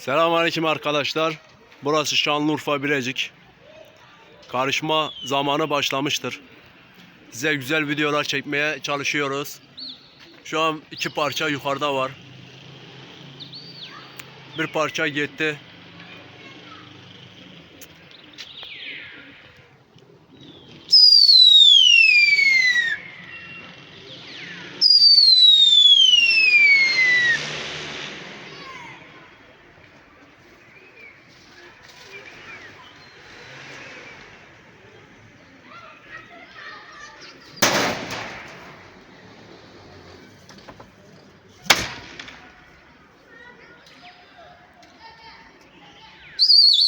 Selamünaleyküm arkadaşlar. Burası Şanlıurfa Birecik. Karışma zamanı başlamıştır. Size güzel videolar çekmeye çalışıyoruz. Şu an iki parça yukarıda var. Bir parça gitti.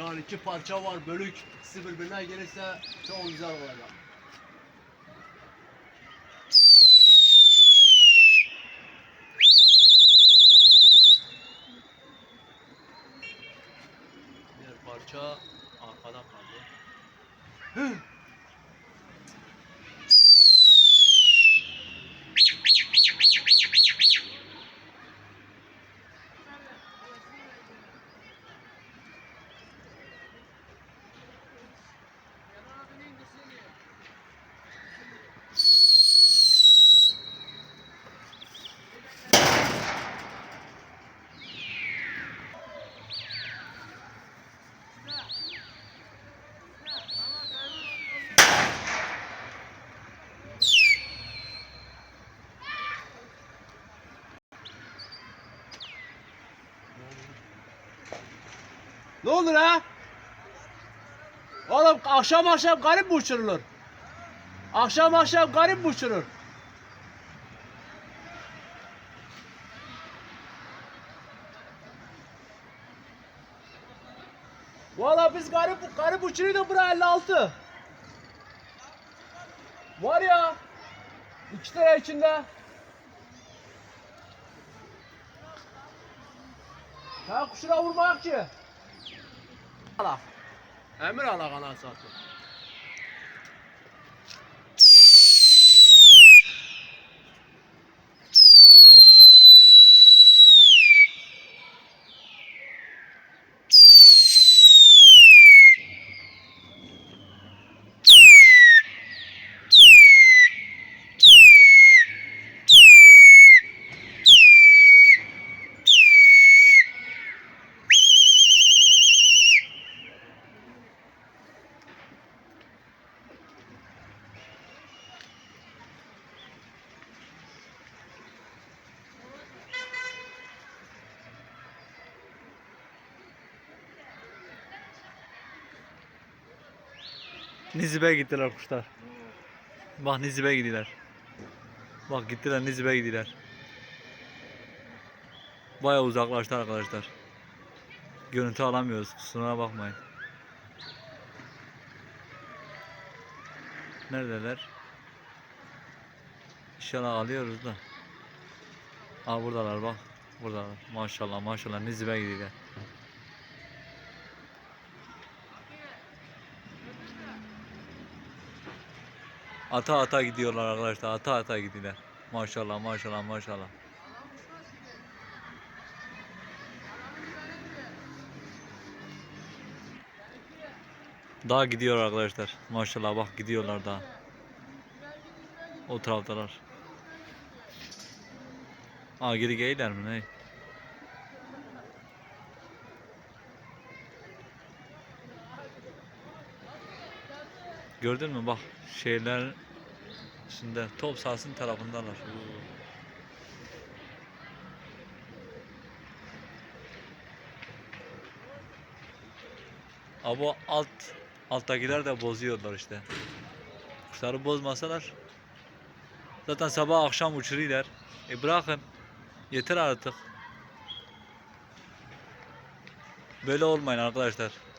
Şu an iki parça var bölük. İkisi birbirine gelirse çok güzel olacak. Diğer parça arkada kaldı. Ne olur ha? Oğlum akşam akşam garip mi uçurulur? Akşam akşam garip mi uçurur? Valla biz garip garip uçuruyorduk bura 56. Var ya. iki tane içinde. Ha kuşuna vurmayak ki. Allah. Emir ala kana Nizip'e gittiler kuşlar. Bak Nizip'e gidiyorlar. Bak gittiler Nizip'e gidiyorlar. Baya uzaklaştı arkadaşlar. Görüntü alamıyoruz kusura bakmayın. Neredeler? İnşallah alıyoruz da. Aa buradalar bak. Buradalar. Maşallah maşallah Nizip'e gidiyorlar. Ata ata gidiyorlar arkadaşlar. Ata ata gidiyorlar. Maşallah maşallah maşallah. Daha gidiyor arkadaşlar. Maşallah bak gidiyorlar daha. O taraftalar. Aa geri geyler mi ne? Gördün mü bak şeyler içinde top sahasının tarafındalar. Ama alt alttakiler de bozuyorlar işte. Kuşları bozmasalar zaten sabah akşam uçuruyorlar. E bırakın. Yeter artık. Böyle olmayın arkadaşlar.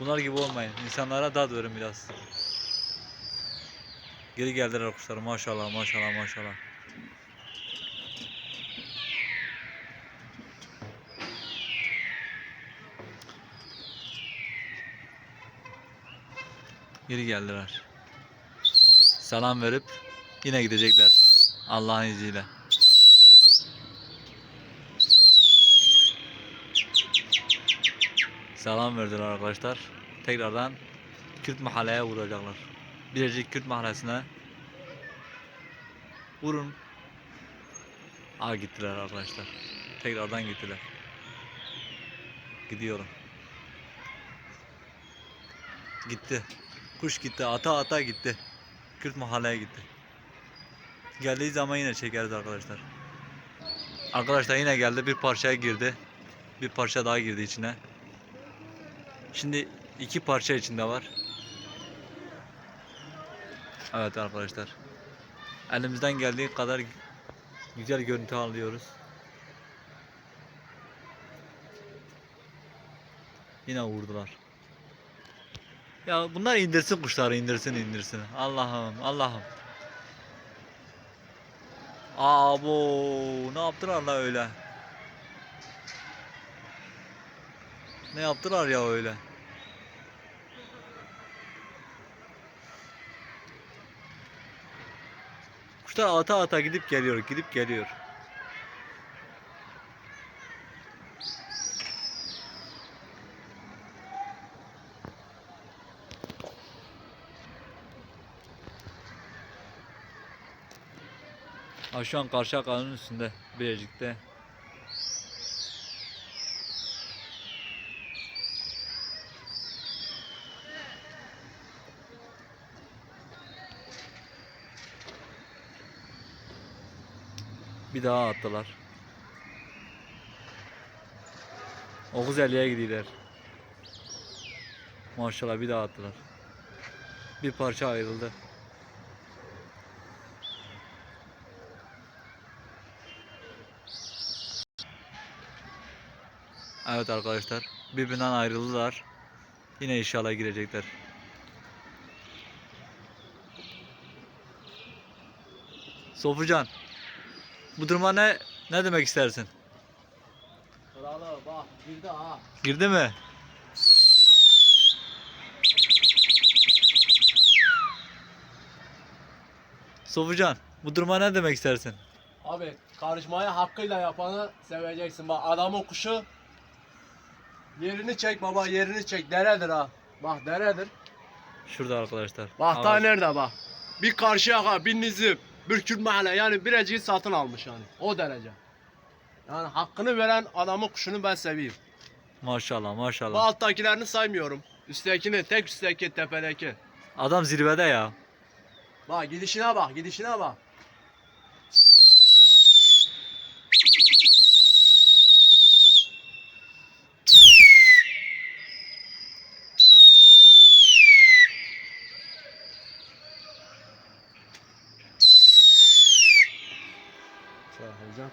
Bunlar gibi olmayın. İnsanlara dad verin biraz. Geri geldiler kuşlar. Maşallah maşallah maşallah. Geri geldiler. Selam verip yine gidecekler. Allah'ın izniyle. Selam verdiler arkadaşlar. Tekrardan Kürt mahalleye vuracaklar. Birecik Kürt mahallesine vurun. Aa gittiler arkadaşlar. Tekrardan gittiler. Gidiyorum. Gitti. Kuş gitti. Ata ata gitti. Kürt mahalleye gitti. Geldiği zaman yine çekeriz arkadaşlar. Arkadaşlar yine geldi. Bir parçaya girdi. Bir parça daha girdi içine. Şimdi iki parça içinde var. Evet arkadaşlar. Elimizden geldiği kadar güzel görüntü alıyoruz. Yine vurdular. Ya bunlar indirsin kuşları indirsin indirsin. Allah'ım Allah'ım. Abo ne yaptılar la öyle? Ne yaptılar ya öyle? Kuşlar ata ata gidip geliyor, gidip geliyor. An karşı akanın üstünde, Bilecik'te. Bir daha attılar. Okuz elliye gidiyorlar. Maşallah bir daha attılar. Bir parça ayrıldı. Evet arkadaşlar. Birbirinden ayrıldılar. Yine inşallah girecekler. Sofucan. Bu duruma ne ne demek istersin? Kralı bak girdi ha. Girdi mi? Sofucan, bu duruma ne demek istersin? Abi karışmayı hakkıyla yapanı seveceksin. Bak adamın kuşu yerini çek baba yerini çek. Deredir ha. Bak deredir. Şurada arkadaşlar. Bak Ağaç- nerede bak. Bir karşı yaka, bir nizip, bir Kürt mahalle yani bireciği satın almış yani. O derece. Yani hakkını veren adamın kuşunu ben seveyim. Maşallah Bu maşallah. alttakilerini saymıyorum. Üsttekini, tek üstteki, tepedeki. Adam zirvede ya. Bak gidişine bak, gidişine bak.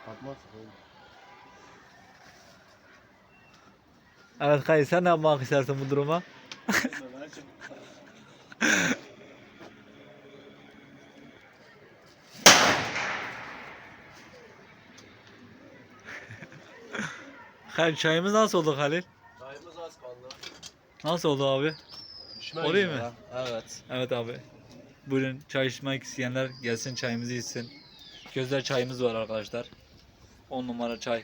Katmaz. Evet Kayı sen ne yapmak istersin bu duruma? Halil çayımız nasıl oldu Halil? Çayımız az kaldı. Nasıl oldu abi? Oraya gibi mı? Evet. Evet abi. Buyurun çay içmek isteyenler gelsin çayımızı içsin. Gözler çayımız var arkadaşlar. 10 numara çay.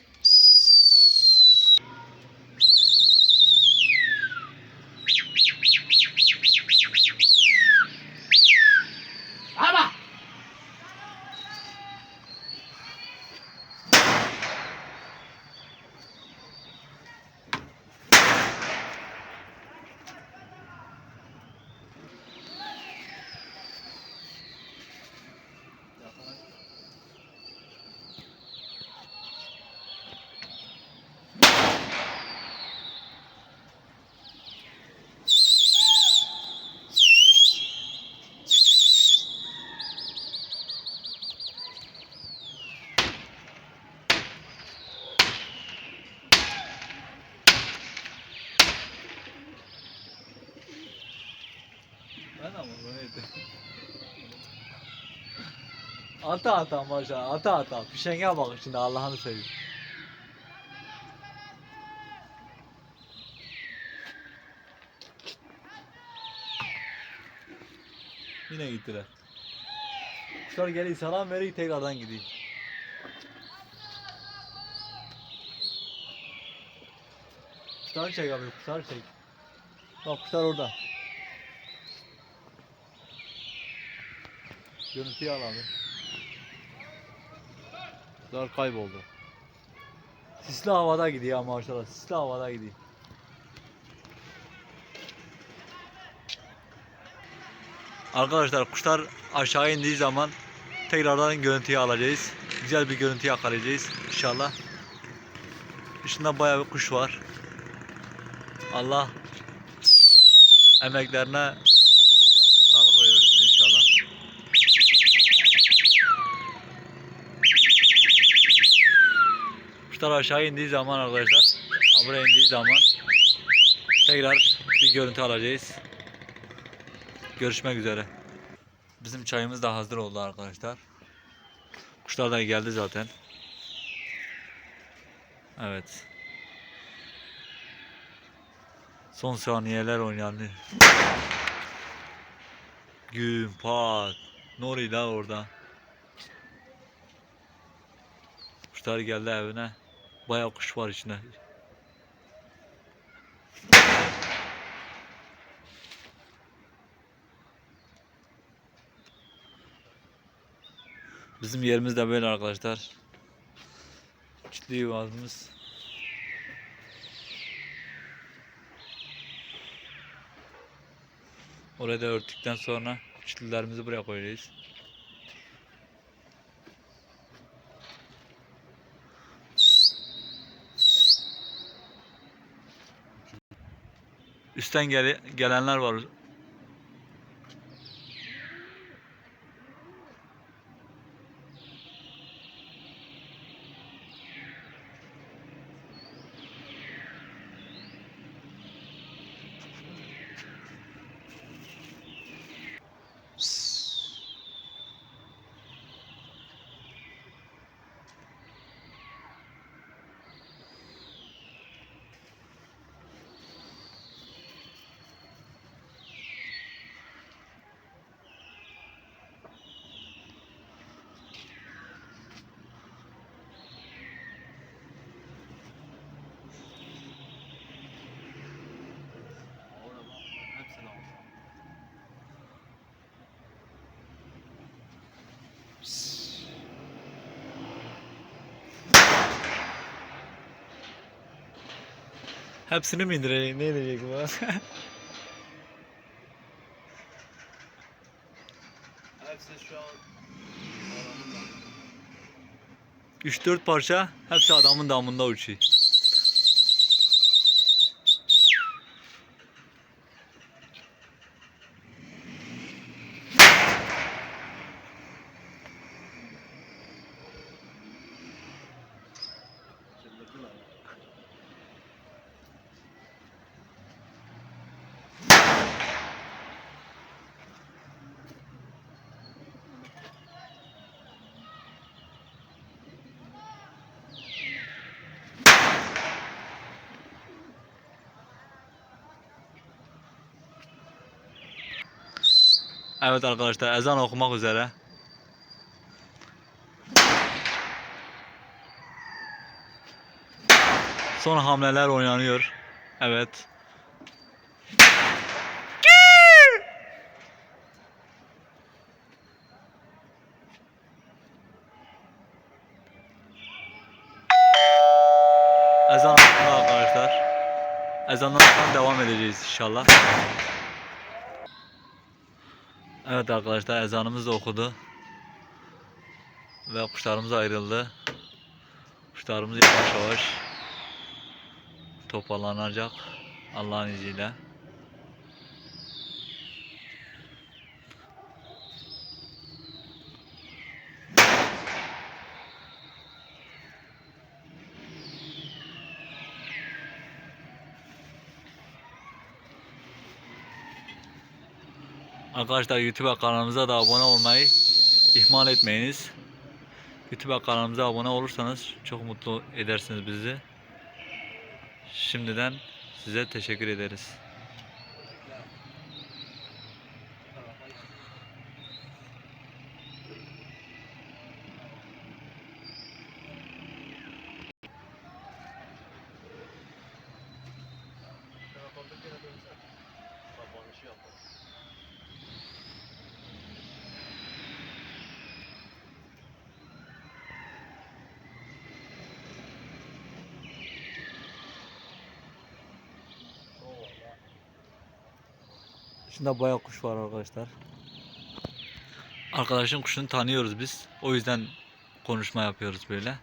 Ben neydi? Ata ata maşallah ata ata. Fişenge bak şimdi Allah'ını seveyim. Yine gittiler. Kuşlar geliyor selam veriyor tekrardan gidiyor. Kuşları çek abi kuşları çek. Bak kuşlar orada. Görüntüyü al abi. Kuşlar kayboldu. Sisli havada gidiyor ama maşallah. Sisli havada gidiyor. Arkadaşlar kuşlar aşağı indiği zaman tekrardan görüntüyü alacağız. Güzel bir görüntü yakalayacağız inşallah. Dışında bayağı bir kuş var. Allah emeklerine Kuşlar aşağı indiği zaman arkadaşlar, buraya indiği zaman tekrar bir görüntü alacağız. Görüşmek üzere. Bizim çayımız da hazır oldu arkadaşlar. Kuşlar da geldi zaten. Evet. Son saniyeler oynandı. Gün, pat. Nuri da orada. Kuşlar geldi evine. Bayağı kuş var içinde. Bizim yerimiz de böyle arkadaşlar. Çitli yuvamız. Orayı da örttükten sonra çitlilerimizi buraya koyacağız. Üstten gele- gelenler var. Hepsini mi indirecek? Ne edecek bu? Hepsi şu an 3-4 parça hepsi adamın damında uçuyor. Evet arkadaşlar ezan okumak üzere. Son hamleler oynanıyor. Evet. Ezan arkadaşlar. Ezandan devam edeceğiz inşallah. Evet arkadaşlar ezanımız da okudu. Ve kuşlarımız ayrıldı. Kuşlarımız yavaş yavaş toparlanacak Allah'ın izniyle. Arkadaşlar YouTube kanalımıza da abone olmayı ihmal etmeyiniz. YouTube kanalımıza abone olursanız çok mutlu edersiniz bizi. Şimdiden size teşekkür ederiz. Şimdi bayağı kuş var arkadaşlar. Arkadaşın kuşunu tanıyoruz biz. O yüzden konuşma yapıyoruz böyle.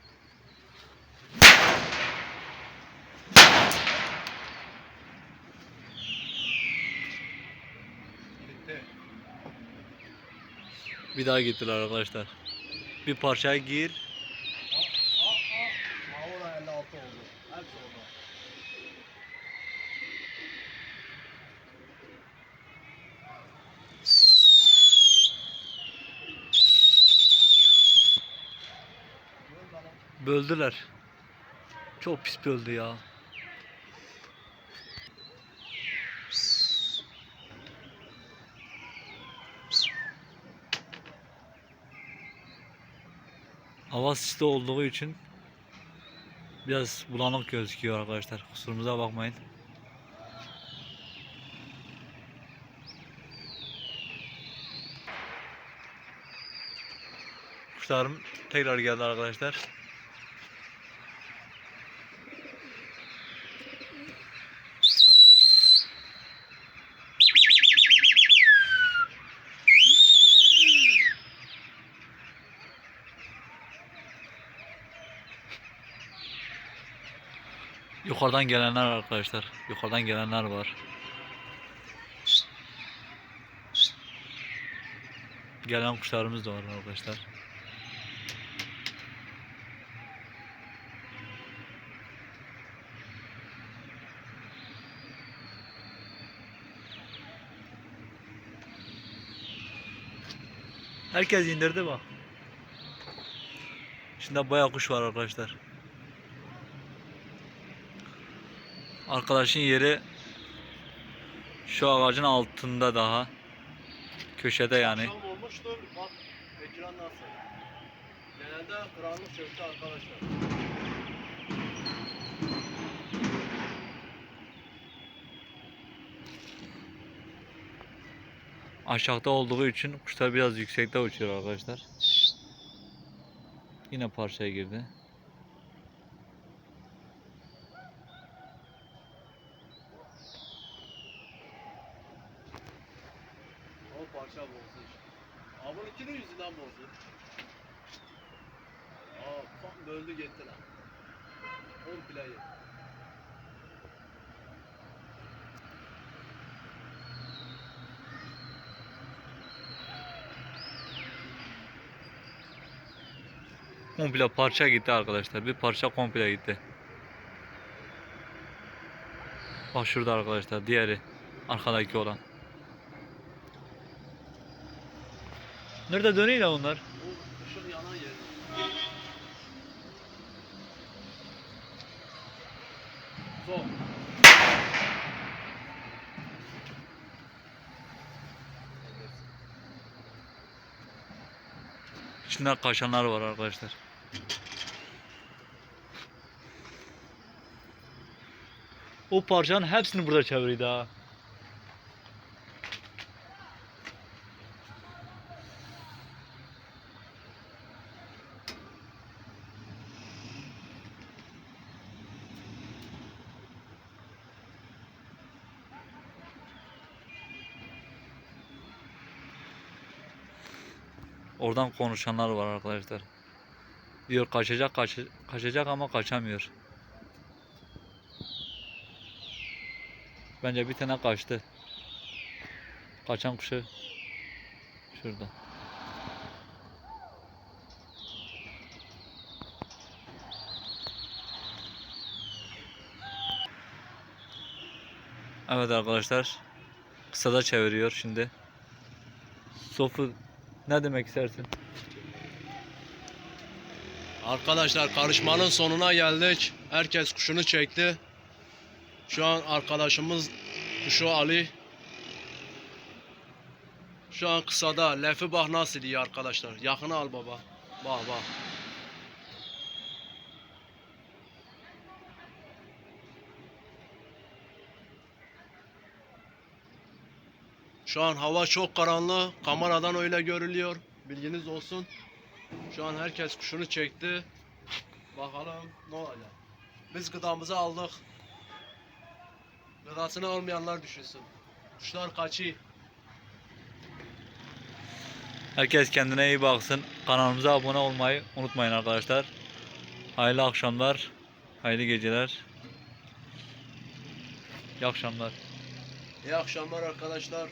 Bir daha gittiler arkadaşlar. Bir parçaya gir. Aura 56 oldu. Hepsi oldu. Böldüler. Çok pis böldü ya. Hava sisli olduğu için biraz bulanık gözüküyor arkadaşlar. Kusurumuza bakmayın. Kuşlarım tekrar geldi arkadaşlar. Yukarıdan gelenler arkadaşlar. Yukarıdan gelenler var. Gelen kuşlarımız da var arkadaşlar. Herkes indirdi bak. Şimdi bayağı kuş var arkadaşlar. Arkadaşın yeri şu ağacın altında daha. Köşede yani. Akşam olmuştur. Bak ekran nasıl. Genelde karanlık çöktü arkadaşlar. Aşağıda olduğu için kuşlar biraz yüksekte uçuyor arkadaşlar. Yine parçaya girdi. O parça bozdu işte. Bununki de yüzünden bozdu. Aa tam böldü gitti lan. Komple yedi. Komple parça gitti arkadaşlar. Bir parça komple gitti. Bak şurada arkadaşlar. Diğeri. Arkadaki olan. Nerede dönüyor onlar? Bu ışık yanan yer. Sol. İçinden kaçanlar var arkadaşlar. O parçanın hepsini burada çevirdi ha. Oradan konuşanlar var arkadaşlar. Diyor kaçacak kaç, kaçacak ama kaçamıyor. Bence bir tane kaçtı. Kaçan kuşu şurada. Evet arkadaşlar. Kısada çeviriyor şimdi. Sofu ne demek istersin? Arkadaşlar karışmanın sonuna geldik. Herkes kuşunu çekti. Şu an arkadaşımız kuşu Ali. Şu an kısada. Lefi bak nasıl iyi arkadaşlar. Yakına al baba. Bak bak. Şu an hava çok karanlık. Kameradan öyle görülüyor. Bilginiz olsun. Şu an herkes kuşunu çekti. Bakalım ne olacak. Biz gıdamızı aldık. Gıdasını olmayanlar düşünsün. Kuşlar kaçı. Herkes kendine iyi baksın. Kanalımıza abone olmayı unutmayın arkadaşlar. Hayırlı akşamlar. Hayırlı geceler. İyi akşamlar. İyi akşamlar arkadaşlar.